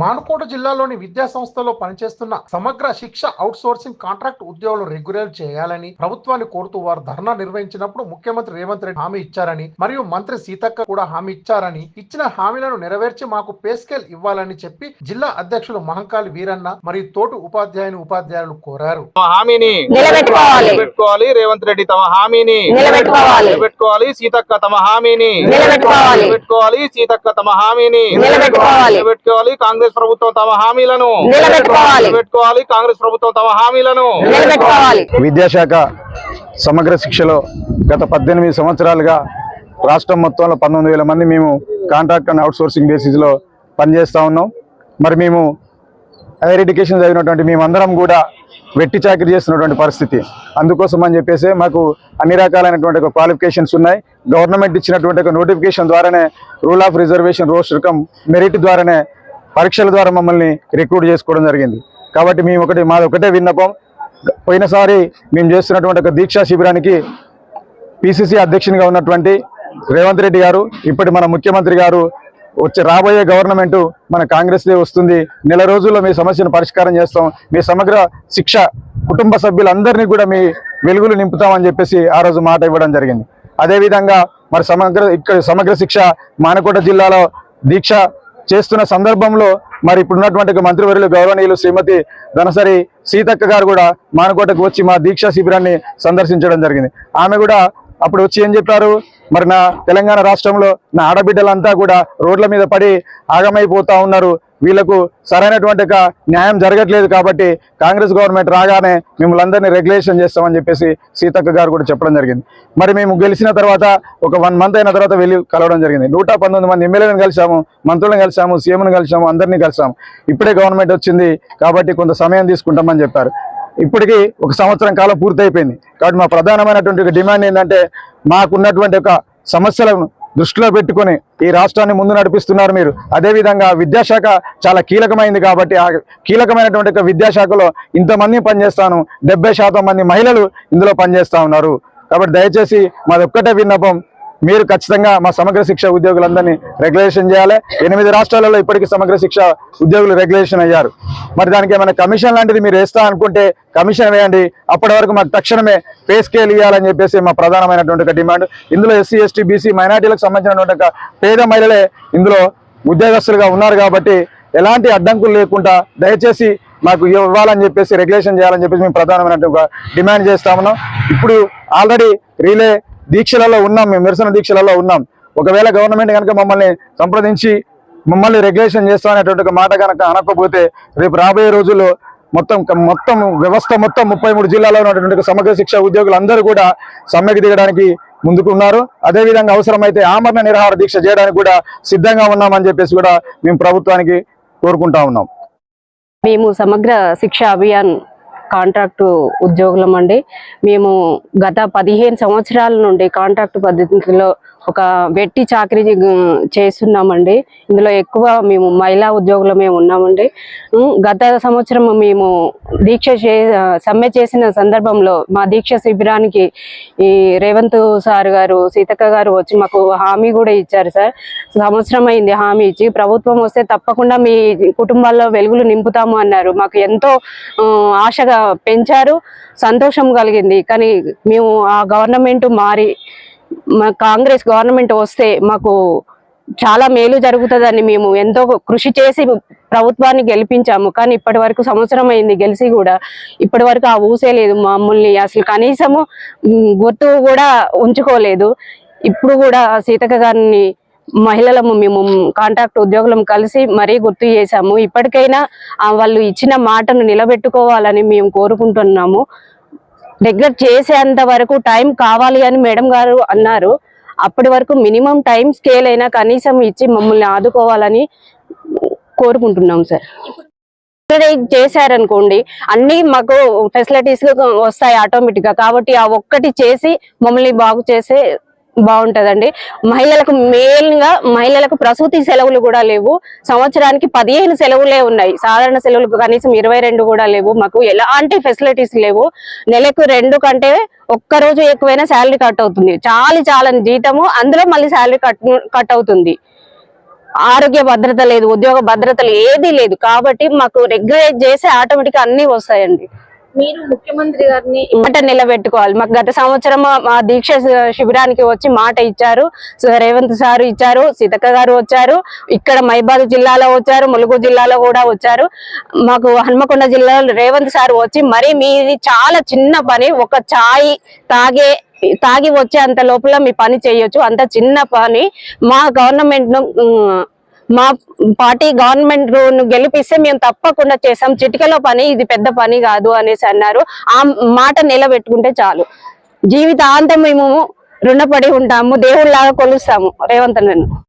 మానుకోట జిల్లాలోని విద్యా సంస్థలో పనిచేస్తున్న Samagra Shiksha outsourcing contract ఉద్యోగులు రెగ్యులర్ చేయాలని ప్రభుత్వాన్ని కోరుతూ వారు ధర్నా నిర్వహించినప్పుడు ముఖ్యమంత్రి రేవంత్ రెడ్డి హామీ ఇచ్చారని మరియు మంత్రి సీతక్క కూడా హామీ ఇచ్చారని ఇచ్చిన హామీలను నెరవేర్చి మాకు పే స్కేల్ ఇవ్వాలని చెప్పి జిల్లా అధ్యక్షులు మహంకాళి వీరన్న మరియు తోటి ఉపాధ్యాయుని ఉపాధ్యాయులు కోరారు. హామీని నిలబెట్టుకోవాలి. నిలబెట్టుకోవాలి. రేవంత్ రెడ్డి తమ హామీని నిలబెట్టుకోవాలి. నిలబెట్టుకోవాలి. సీతక్క తమ హామీని నిలబెట్టుకోవాలి. నిలబెట్టుకోవాలి. సీతక్క తమ హామీని నిలబెట్టుకోవాలి. నిలబెట్టుకోవాలి. కాంగ్రెస్ ప్రభుత్వం తమ హామీలను నిలబెట్టుకోవాలి. నిలబెట్టుకోవాలి. కాంగ్రెస్ ప్రభుత్వం తమ హామీలను నిలబెట్టుకోవాలి. విద్యాశాఖ సమగ్ర శిక్షలో గత పద్దెనిమిది సంవత్సరాలుగా రాష్ట్రం మొత్తంలో పంతొమ్మిది వేల మంది మేము కాంట్రాక్ట్ అండ్ అవుట్సోర్సింగ్ బేసిస్లో పనిచేస్తూ ఉన్నాం. మరి మేము హైయర్ ఎడ్యుకేషన్ చదివినటువంటి మేమందరం కూడా వెట్టి చాకరీ చేస్తున్నటువంటి పరిస్థితి. అందుకోసం అని చెప్పేసి మాకు అన్ని రకాలైనటువంటి ఒక క్వాలిఫికేషన్స్ ఉన్నాయి. గవర్నమెంట్ ఇచ్చినటువంటి ఒక నోటిఫికేషన్ ద్వారానే rule of reservation roster cum merit ద్వారానే పరీక్షల ద్వారా మమ్మల్ని రిక్రూట్ చేసుకోవడం జరిగింది. కాబట్టి మేము ఒకటి మాది ఒకటే విన్నపం. పోయినసారి మేము చేస్తున్నటువంటి ఒక దీక్షా శిబిరానికి పిసిసి అధ్యక్షునిగా ఉన్నటువంటి రేవంత్ రెడ్డి గారు ఇప్పటి మన ముఖ్యమంత్రి గారు వచ్చే రాబోయే గవర్నమెంట్ మన కాంగ్రెస్దే వస్తుంది. నెల రోజుల్లో మీ సమస్యను పరిష్కారం చేస్తాం. మీ సమగ్ర శిక్ష కుటుంబ సభ్యులందరినీ కూడా మీ వెలుగులు నింపుతామని చెప్పేసి ఆ రోజు మాట ఇవ్వడం జరిగింది. అదేవిధంగా మరి సమగ్ర ఇక్కడ సమగ్ర శిక్ష మానకోట జిల్లాలో దీక్ష చేస్తున్న సందర్భంలో మరి ఇప్పుడున్నటువంటి మంత్రివర్యులు గౌరవనీయులు శ్రీమతి ధనసరి సీతక్క గారు కూడా మానకోటకు వచ్చి మా దీక్షా శిబిరాన్ని సందర్శించడం జరిగింది. ఆమె కూడా అప్పుడు వచ్చి ఏం చెప్పారు? మరి నా తెలంగాణ రాష్ట్రంలో నా ఆడబిడ్డలంతా కూడా రోడ్ల మీద పడి ఆగమైపోతా ఉన్నారు. వీళ్ళకు సరైనటువంటి న్యాయం జరగట్లేదు కాబట్టి కాంగ్రెస్ గవర్నమెంట్ రాగానే మిమ్మల్ని అందరినీ రెగ్యులేషన్ చేస్తామని చెప్పేసి సీతక్క గారు కూడా చెప్పడం జరిగింది. మరి మేము గెలిచిన తర్వాత ఒక వన్ మంత్ అయిన తర్వాత వెళ్ళి కలవడం జరిగింది. నూట పంతొమ్మిది మంది ఎమ్మెల్యేలను కలిసాము మంత్రులను కలిసాము సీఎంను కలిసాము అందరినీ కలిసాము ఇప్పుడే గవర్నమెంట్ వచ్చింది కాబట్టి కొంత సమయం తీసుకుంటామని చెప్పారు. ఇప్పటికీ ఒక సంవత్సరం కాలం పూర్తయిపోయింది. కాబట్టి మా ప్రధానమైనటువంటి డిమాండ్ ఏంటంటే మాకున్నటువంటి ఒక సమస్యలను దృష్టిలో పెట్టుకొని ఈ రాష్ట్రాన్ని ముందు నడిపిస్తున్నారు మీరు. అదేవిధంగా విద్యాశాఖ చాలా కీలకమైంది కాబట్టి ఆ కీలకమైనటువంటి ఒక విద్యాశాఖలో ఇంతమంది పనిచేస్తాను డెబ్బై శాతం మంది మహిళలు ఇందులో పనిచేస్తా ఉన్నారు. కాబట్టి దయచేసి మాది ఒక్కటే విన్నపం మీరు ఖచ్చితంగా మా సమగ్ర శిక్ష ఉద్యోగులందరినీ రెగ్యులేషన్ చేయాలి. ఎనిమిది రాష్ట్రాలలో ఇప్పటికీ సమగ్ర శిక్ష ఉద్యోగులు రెగ్యులేషన్ అయ్యారు. మరి దానికి ఏమైనా కమిషన్ లాంటిది మీరు వేస్తా అనుకుంటే కమిషన్ వేయండి. అప్పటి వరకు మాకు తక్షణమే పే స్కేల్ ఇవ్వాలని చెప్పేసి మా ప్రధానమైనటువంటి ఒక డిమాండ్ ఇందులో ఎస్సీ ఎస్టీ బీసీ మైనార్టీలకు సంబంధించినటువంటి ఒక పేద మహిళలే ఇందులో ఉద్యోగస్తులుగా ఉన్నారు కాబట్టి ఎలాంటి అడ్డంకులు లేకుండా దయచేసి మాకు ఇవ్వాలని చెప్పేసి రెగ్యులేషన్ చేయాలని చెప్పేసి మేము ప్రధానమైనటువంటి ఒక డిమాండ్ చేస్తా ఉన్నాం. ఇప్పుడు ఆల్రెడీ రీలే దీక్షలలో ఉన్నాం మేము నిరసన దీక్షలలో ఉన్నాం. ఒకవేళ గవర్నమెంట్ కనుక మమ్మల్ని సంప్రదించి మమ్మల్ని రెగ్యులేషన్ చేస్తామనేటువంటి ఒక మాట కనుక అనకపోతే రేపు రాబోయే రోజుల్లో మొత్తం మొత్తం వ్యవస్థ మొత్తం ముప్పై మూడు జిల్లాలో ఉన్నటువంటి సమగ్ర శిక్ష ఉద్యోగులందరూ కూడా సమ్మెకి దిగడానికి ముందుకు ఉన్నారు అదేవిధంగా అవసరమైతే ఆమరణ నిరాహార దీక్ష చేయడానికి కూడా సిద్ధంగా ఉన్నామని చెప్పేసి కూడా మేము ప్రభుత్వానికి కోరుకుంటా ఉన్నాం. మేము సమగ్ర శిక్ష అభియాన్ కాంట్రాక్టు ఉద్యోగులం అండి మేము గత పదిహేను సంవత్సరాల నుండి కాంట్రాక్ట్ పద్ధతిలో ఒక వెట్టి చాకరీ చేస్తున్నామండి. ఇందులో ఎక్కువ మేము మహిళా ఉద్యోగులమే ఉన్నామండి. గత సంవత్సరం మేము దీక్ష చే సమ్మె చేసిన సందర్భంలో మా దీక్ష శిబిరానికి ఈ రేవంత్ సార్ గారు సీతక్క గారు వచ్చి మాకు హామీ కూడా ఇచ్చారు సార్. సంవత్సరం అయింది హామీ ఇచ్చి ప్రభుత్వం వస్తే తప్పకుండా మీ కుటుంబాల్లో వెలుగులు నింపుతాము అన్నారు. మాకు ఎంతో ఆశగా పెంచారు సంతోషం కలిగింది. కానీ మేము ఆ గవర్నమెంట్ మారి మా కాంగ్రెస్ గవర్నమెంట్ వస్తే మాకు చాలా మేలు జరుగుతుందని మేము ఎంతో కృషి చేసి ప్రభుత్వాన్ని గెలిపించాము. కానీ ఇప్పటి వరకు సంవత్సరం అయింది గెలిచి కూడా. ఇప్పటి వరకు ఆ ఊసే లేదు మమ్మల్ని అసలు కనీసము గుర్తు కూడా ఉంచుకోలేదు. ఇప్పుడు కూడా సీతక్క గారిని మహిళలము మేము కాంట్రాక్ట్ ఉద్యోగులం కలిసి మరీ గుర్తు చేశాము. ఇప్పటికైనా వాళ్ళు ఇచ్చిన మాటను నిలబెట్టుకోవాలని మేము కోరుకుంటున్నాము. రెగ్యులర్ చేసేంత వరకు టైం కావాలి అని మేడం గారు అన్నారు. అప్పటి వరకు మినిమం టైం స్కేల్ అయినా కనీసం ఇచ్చి మమ్మల్ని ఆదుకోవాలని కోరుకుంటున్నాం సార్. చేశారనుకోండి అన్ని మాకు ఫెసిలిటీస్ వస్తాయి ఆటోమేటిక్గా కాబట్టి ఆ ఒక్కటి చేసి మమ్మల్ని బాగు చేసే బాగుంటదండి. మహిళలకు మెయిన్గా మహిళలకు ప్రసూతి సెలవులు కూడా లేవు. సంవత్సరానికి పదిహేను సెలవులే ఉన్నాయి. సాధారణ సెలవులు కనీసం ఇరవై రెండు కూడా లేవు. మాకు ఎలాంటి ఫెసిలిటీస్ లేవు. నెలకు రెండు కంటే ఒక్క రోజు ఎక్కువైనా శాలరీ కట్ అవుతుంది. చాలా చాలా జీతము అందులో మళ్ళీ శాలరీ కట్ కట్ అవుతుంది. ఆరోగ్య భద్రత లేదు ఉద్యోగ భద్రత ఏదీ ఏది లేదు. కాబట్టి మాకు రెగ్యులేట్ చేసి ఆటోమేటిక్ అన్నీ వస్తాయండి. మీరు ముఖ్యమంత్రి గారిని మాట నిలబెట్టుకోవాలి. మాకు గత సంవత్సరం మా- దీక్ష శిబిరానికి వచ్చి మాట ఇచ్చారు. రేవంత్ సార్ ఇచ్చారు సీతక్క గారు వచ్చారు ఇక్కడ మైబాద్ జిల్లాలో వచ్చారు ములుగు జిల్లాలో కూడా వచ్చారు. మాకు హన్మకొండ జిల్లాలో రేవంత్ సార్ వచ్చి మరి మీది చాలా చిన్న పని ఒక ఛాయ్ తాగే తాగి వచ్చే అంత లోపల మీ పని చేయొచ్చు. అంత చిన్న పని మా గవర్నమెంట్ను మా పార్టీ గవర్నమెంట్ను గెలిపిస్తే మేము తప్పకుండా చేసాం చిటికలో పని ఇది పెద్ద పని కాదు అనేసి అన్నారు. ఆ మాట నిలబెట్టుకుంటే చాలు. జీవితాంతం మేము రుణపడి ఉంటాము. దేవుళ్ళలాగా కొలుస్తాము. రేవంత్ నన్ను